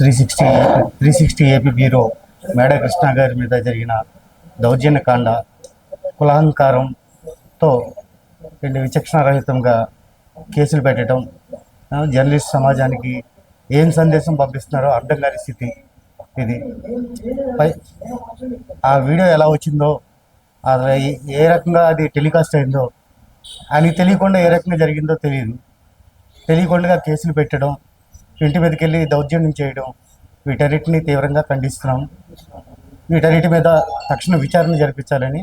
Three sixty three sixty AP bureau Meda Krishna గారి మీద జరిగిన దౌర్జన్యకాండ కులహంకారంతో రెండు విచక్షణారహితంగా కేసులు పెట్టడం జర్నలిస్ట్ సమాజానికి ఏం సందేశం పంపిస్తున్నారో అర్థం కాని స్థితి ఇది. పై ఆ వీడియో ఎలా వచ్చిందో అది ఏ- ఏ రకంగా అది టెలికాస్ట్ అయిందో ఆయనకి తెలియకుండా ఏ రకంగా జరిగిందో తెలియదు. తెలియకుండా కేసులు పెట్టడం ఇంటి మీదకి వెళ్ళి దౌర్జన్యం చేయడం వీటన్నిటిని తీవ్రంగా ఖండిస్తున్నాం. వీటన్నిటి మీద తక్షణ విచారణ జరిపించాలని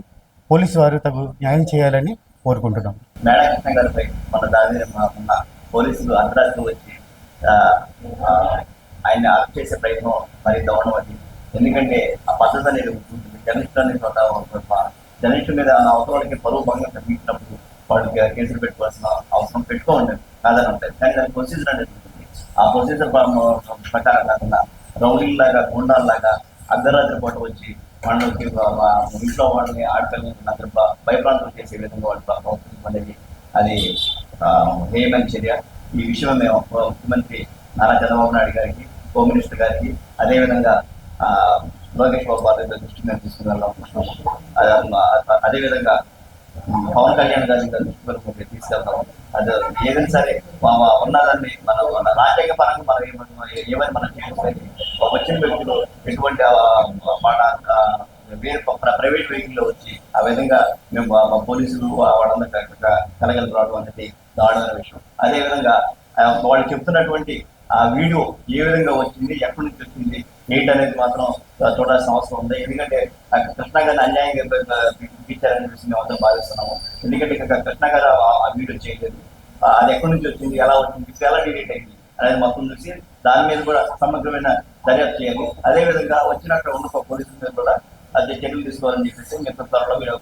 పోలీసు వారు తగు న్యాయం చేయాలని కోరుకుంటున్నాం. మేడం గారిపై మన దాని ఉన్న పోలీసులు అర్ధరాత్రి వచ్చి ఆయన అరెస్ట్ చేసే ప్రయత్నం మరి దౌడం అది ఎందుకంటే ఆ పద్ధతి అనేది ఉంటుంది. జర్నలిస్ట్ అనే చోట జర్నలిస్ట్ మీద అవసరానికి పరువు భంగం కలిగించినప్పుడు వాళ్ళకి కేసులు పెట్టుకోవాల్సిన అవసరం పెట్టుకోండి కాదని ఉంటాయి కానీ దాని ప్రొసీజర్ అనేది ఆ ప్రొసీజర్ ప్రకారం కాకుండా రౌడీల్ లాగా గుండాల్లాగా అర్ధరాత్రి పూట వచ్చి వాళ్ళకి ఇంట్లో వాళ్ళని ఆడపిల్లని అందరూ భయప్రాంతం చేసే విధంగా వాళ్ళు ప్రవర్తించడం అనేది అది ఆ, హేయమైన చర్య. ఈ విషయం మేము ముఖ్యమంత్రి నారా చంద్రబాబు నాయుడు గారికి హోమ్ మినిస్టర్ గారికి అదేవిధంగా ఆ, లోకేష్ బాబు బాధ్యత దృష్టి మేము తీసుకుని అదే- అదేవిధంగా పవన్ కళ్యాణ్ గారి దృష్టి వరకు తీసుకెళ్తాము. అది ఏదైనా సరే మా- ఉన్నదాన్ని మన రాజకీయ పరంగా మనం ఏమైనా మనం చేయాలి వచ్చిన వ్యక్తులు ఎటువంటి మన వేరే ప్రైవేట్ వెహికల్లో వచ్చి ఆ విధంగా మేము మా- పోలీసులు వాళ్ళందరూ కలగలిపి రావడం అనేది దారుణమైన విషయం. అదే విధంగా వాళ్ళు చెప్తున్నటువంటి ఆ వీడియో ఏ విధంగా వచ్చింది ఎక్కడి నుంచి వచ్చింది నీట్ అనేది మాత్రం చూడాల్సిన అవసరం ఉంది. ఎందుకంటే కృష్ణ గారిని అన్యాయంగా ఇచ్చారనే విషయం మేము అందరం భావిస్తున్నాము. ఎందుకంటే ఇక కృష్ణ గారు ఆ- వీడియో చేయలేదు. అది ఎక్కడి నుంచి వచ్చింది ఎలా వచ్చింది ఎలా డిలీట్ అయింది అనేది మొత్తం చూసి దాని మీద కూడా సమగ్రమైన దర్యాప్తు చేయాలి. అదే విధంగా వచ్చినక్కడ ఉన్న పోలీసుల మీద కూడా అది చర్యలు తీసుకోవాలని చెప్పేసి మేము త్వరలో మీరు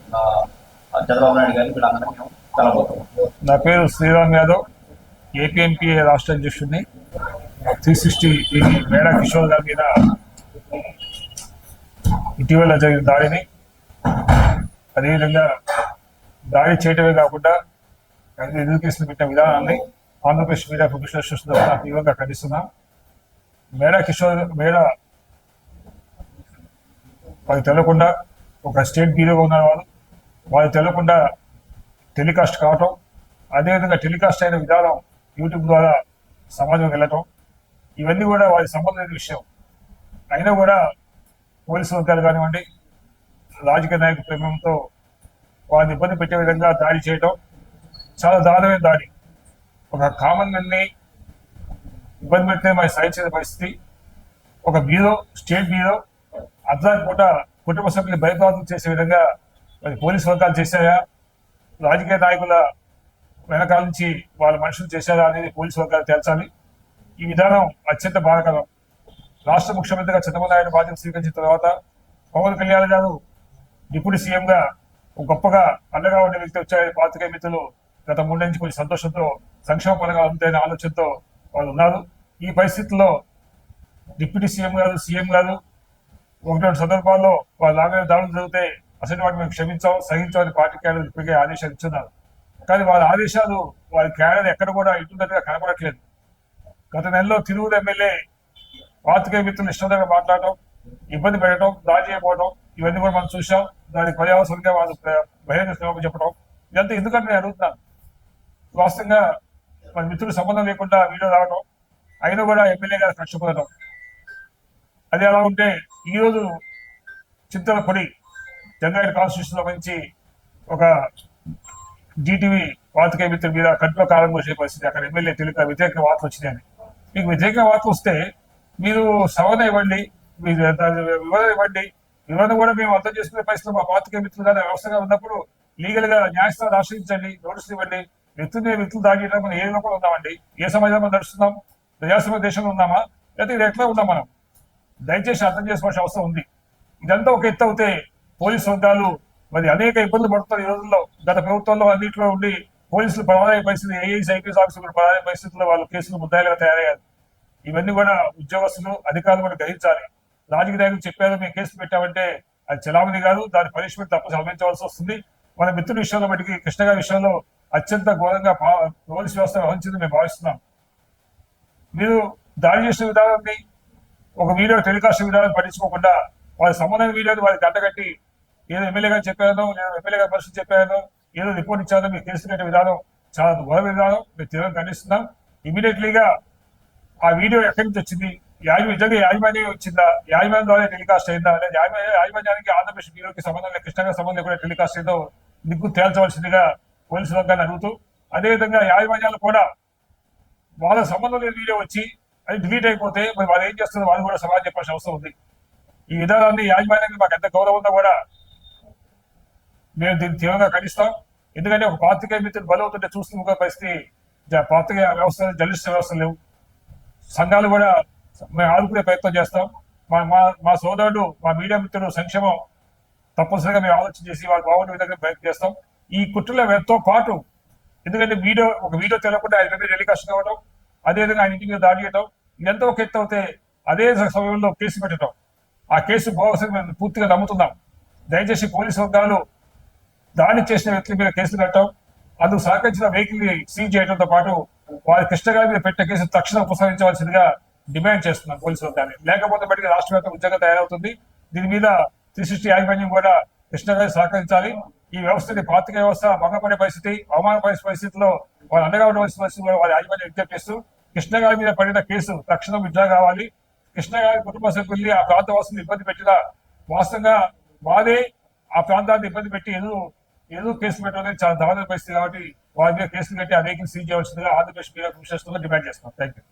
చంద్రబాబు నాయుడు గారిని వీళ్ళందరం మేము కలబోతున్నాం నా పేరు శ్రీరామ్ యాదవ్ ఏపీఎంపీ రాష్ట్ర అధ్యక్షుడిని. త్రీ సిక్స్టీ మేడా కిషోర్ గారి మీద ఇటీవల జరిగిన దాడిని అదేవిధంగా దాడి చేయటమే కాకుండా అయితే ఎదురు కేసులు పెట్టిన విధానాన్ని ఆంధ్రప్రదేశ్ మీడియా ప్రొఫెషనల్ అసోసియేషన్ ద్వారా తీవ్రంగా ఖండిస్తున్నా. మేడా కిషోర్ మేడా వారికి తెలియకుండా ఒక స్టేట్ బీరోగా ఉన్న వాళ్ళు. వాళ్ళు తెలియకుండా టెలికాస్ట్ కావటం అదేవిధంగా టెలికాస్ట్ అయిన విధానం యూట్యూబ్ ద్వారా సమాజంలోకి వెళ్ళటం ఇవన్నీ కూడా వారి సంబంధమైన విషయం. అయినా కూడా పోలీసు వర్గాలు కానివ్వండి రాజకీయ నాయకుల ప్రేమంతో వారిని ఇబ్బంది పెట్టే విధంగా దాడి చేయటం చాలా దారుణమైన దాడి. ఒక కామన్ మెన్ని ఇబ్బంది పెడితే మరి సహించిన పరిస్థితి. ఒక బీరో స్టేట్ బీరో అర్ధరాత్రి పూట కుటుంబ సభ్యులు భయప్రాంతం చేసే విధంగా మరి పోలీసు వర్గాలు చేశాయా? రాజకీయ నాయకుల వెనకాల నుంచి వాళ్ళ మనుషులు చేశారా అనేది పోలీసు వర్గాలు తేల్చాలి. ఈ విధానం అత్యంత బాధకరం. రాష్ట్ర ముఖ్యమంత్రిగా చంద్రబాబు నాయుడు బాధ్యత స్వీకరించిన తర్వాత పవన్ కళ్యాణ్ గారు డిప్యూటీ సీఎంగా గొప్పగా అండగా ఉండే వ్యక్తి వచ్చే పాతికేయ మిత్రులు గత మూడు నుంచి కొంచెం సంతోషంతో సంక్షేమ పథకాలు అందుతాయనే ఆలోచనతో వాళ్ళు ఉన్నారు. ఈ పరిస్థితుల్లో డిప్యూటీ సీఎం గారు సీఎం గారు ఒకటి రెండు సందర్భాల్లో వాళ్ళు లాగే దాడులు జరిగితే అసలు వాటిని మేము క్షమించాం సహించామని పార్టీ క్యాడర్ ఇప్పటికే ఆదేశాలు ఇచ్చున్నారు. కానీ వాళ్ళ ఆదేశాలు వారి క్యాడర్ ఎక్కడ కూడా ఇటున్నట్టుగా కనపడట్లేదు. గత నెలలో తిరుగుడు ఎమ్మెల్యే పాతికేయ మిత్రులు ఇష్టంగా మాట్లాడటం ఇబ్బంది పెట్టడం దాడి చేయకపోవడం ఇవన్నీ కూడా మనం చూసాం దానికి పర్యావసరంగా వాళ్ళు బహిరంగ క్షమాపణ చెప్పడం ఇదంతా ఎందుకంటే నేను అడుగుతున్నాను? వాస్తవంగా మన మిత్రులు సంబంధం లేకుండా వీడియో రావడం అయినా కూడా ఎమ్మెల్యే గారు కష్టపడటం అది అలా ఉంటే ఈరోజు చింతల పొడి జనరల్ కాన్స్టిట్యూషన్ మంచి ఒక జీటీవీ వార్తకే మిత్రుల మీద కంట్లో కాలం పోసే పరిస్థితి. అక్కడ ఎమ్మెల్యే తెలుగు వ్యతిరేక వార్తలు వచ్చినాయని. మీకు వ్యతిరేక వార్త వస్తే మీరు సవరణ ఇవ్వండి మీరు వివరణ ఇవ్వండి. వివరణ కూడా మేము అర్థం చేసుకునే పరిస్థితులు మా పాతిక మిత్రులు కానీ వ్యవస్థగా ఉన్నప్పుడు లీగల్గా న్యాయస్థానం ఆశ్రయించండి నోటీసులు ఇవ్వండి. వ్యక్తులు వ్యక్తులు దాగిన మనం ఏ లోపల ఉన్నామండి. ఏ సమాజంలో నడుస్తున్నాం? ప్రజాస్వామ్య దేశంలో ఉన్నామా? లేకపోతే ఇది ఎట్లా ఉన్నాం మనం? దయచేసి అర్థం చేసుకోవాల్సిన అవసరం ఉంది. ఇదంతా ఒక ఎత్తు అవుతే పోలీసు వర్గాలు మరి అనేక ఇబ్బందులు పడుతున్నారు ఈ రోజుల్లో. గత ప్రభుత్వంలో అన్నింటిలో ఉండి పోలీసులు పరాలయ పరిస్థితి ఏఐఎస్ ఐపీఎస్ ఆఫీసులు పరాలయ పరిస్థితుల్లో వాళ్ళు కేసులు ముద్దాయిలుగా తయారయ్యారు. ఇవన్నీ కూడా ఉద్యోగస్తులు అధికారులు కూడా గ్రహించాలి. రాజకీయ నాయకులు చెప్పారు మేము కేసులు పెట్టామంటే అది చలామణి కాదు దాని పనిష్మెంట్ తప్ప అనుభవించవలసి వస్తుంది. మన మిత్రుల విషయంలో మటుకి కృష్ణ విషయంలో అత్యంత ఘోరంగా పా- పోలీసు వ్యవస్థ వహించింది మేము భావిస్తున్నాం. మీరు దాడి చేసిన విధానాన్ని ఒక వీడియో టెలికాస్ట్ విధానం పట్టించుకోకుండా వాళ్ళ సంబంధమైన వీడియోని వాళ్ళకి గంటగట్టి ఏదో ఎమ్మెల్యే గారు చెప్పారో లేదా ఎమ్మెల్యే గారి పరిస్థితి చెప్పారో ఏదో రిపోర్ట్ ఇచ్చారో మీకు తెలిసినట్టు విధానం చాలా గొడవ విధానం మేము తీవ్రంగా ఖండిస్తున్నాం. ఇమీడియట్లీగా ఆ వీడియో ఎక్కడి నుంచి వచ్చింది? యాజ నిజంగా యాజమాన్యం వచ్చిందా? యాజమాన్యం ద్వారా టెలికాస్ట్ అయిందా? లేదా యాజమాన్య యాజమాన్యానికి ఆంధ్రప్రదేశ్ బ్యూరోకి సంబంధం లేదు కృష్ణగా సంబంధం కూడా టెలికాస్ట్ అయిందో నిగ్గు తేల్చవలసిందిగా పోలీసు వర్గాన్ని అడుగుతూ అదేవిధంగా యాజమాన్యాలు కూడా వాళ్ళ సంబంధం లేని వీడియో వచ్చి అది డిలీట్ అయిపోతే మరి వాళ్ళు ఏం చేస్తున్నారు? వాళ్ళు కూడా సమాధానం చెప్పాల్సిన అవసరం ఉంది. ఈ విధానాన్ని యాజమాన్యానికి మాకు ఎంత గౌరవం ఉందో కూడా మేము దీన్ని తీవ్రంగా ఖండిస్తాం. ఎందుకంటే ఒక పాత్రికేయ మిత్రుడు బలవుతుంటే చూస్తున్న పరిస్థితి జ- పాత్రికేయ వ్యవస్థ జర్నలిస్ట్ వ్యవస్థ లేవు. సంఘాలు కూడా మేము ఆదుకునే ప్రయత్నం చేస్తాం. మా మా మా సోదరుడు మా మీడియా మిత్రుడు సంక్షేమం తప్పనిసరిగా మేము ఆలోచన చేసి వాళ్ళు బాగుండే విధంగా ప్రయత్నం చేస్తాం. ఈ కుట్రలతో పాటు ఎందుకంటే వీడియో ఒక వీడియో తెలవకుండా ఆయన మీద టెలికాస్ట్ కావడం అదేవిధంగా ఆయన ఇంటి మీద దాడి చేయడం ఇదంతా ఒక ఎత్తు అవుతే అదే సమయంలో కేసు పెట్టడం ఆ కేసు బాగా పూర్తిగా నమ్ముతున్నాం. దయచేసి పోలీసు వర్గాలు దాడి చేసిన వ్యక్తుల మీద కేసులు కట్టడం అందుకు సహకరించిన వెహికల్ని సీజ్ చేయడంతో పాటు వారి కృష్ణ గారి మీద పెట్టిన కేసు తక్షణం ఉపసంహరించవలసిందిగా డిమాండ్ చేస్తున్నాం పోలీసు కానీ లేకపోతే బయటికి రాష్ట్ర వ్యాప్త ఉద్యోగం తయారవుతుంది. దీని మీద త్రీ సిక్స్టీ యాజమాన్యం కూడా కృష్ణగారి సహకరించాలి. ఈ వ్యవస్థని పాతిక వ్యవస్థ భంగపడే పరిస్థితి అవమానపడే పరిస్థితిలో వారు అండగా ఉండవలసిన పరిస్థితి కూడా వారి యాజమాన్యం విజ్ఞప్తి చేస్తూ కృష్ణ గారి మీద పడిన కేసు తక్షణం విడ్డా కావాలి. కృష్ణ గారి కుటుంబ సభ్యుల్ని ఆ ప్రాంత వాసులు ఇబ్బంది పెట్టిన వాస్తవంగా వారే ఆ ప్రాంతాన్ని ఇబ్బంది పెట్టి ఎదురు ఏదో కేసు పెట్టాలని చాలా దారుణ పరిస్థితి కాబట్టి వారి మీద కేసులు కట్టి ఆ సీజ్ చేయవలసిందిగా ఆంధ్రప్రదేశ్ మీద కృషి చేస్తున్నా డిమాండ్ చేస్తున్నాం. Thank you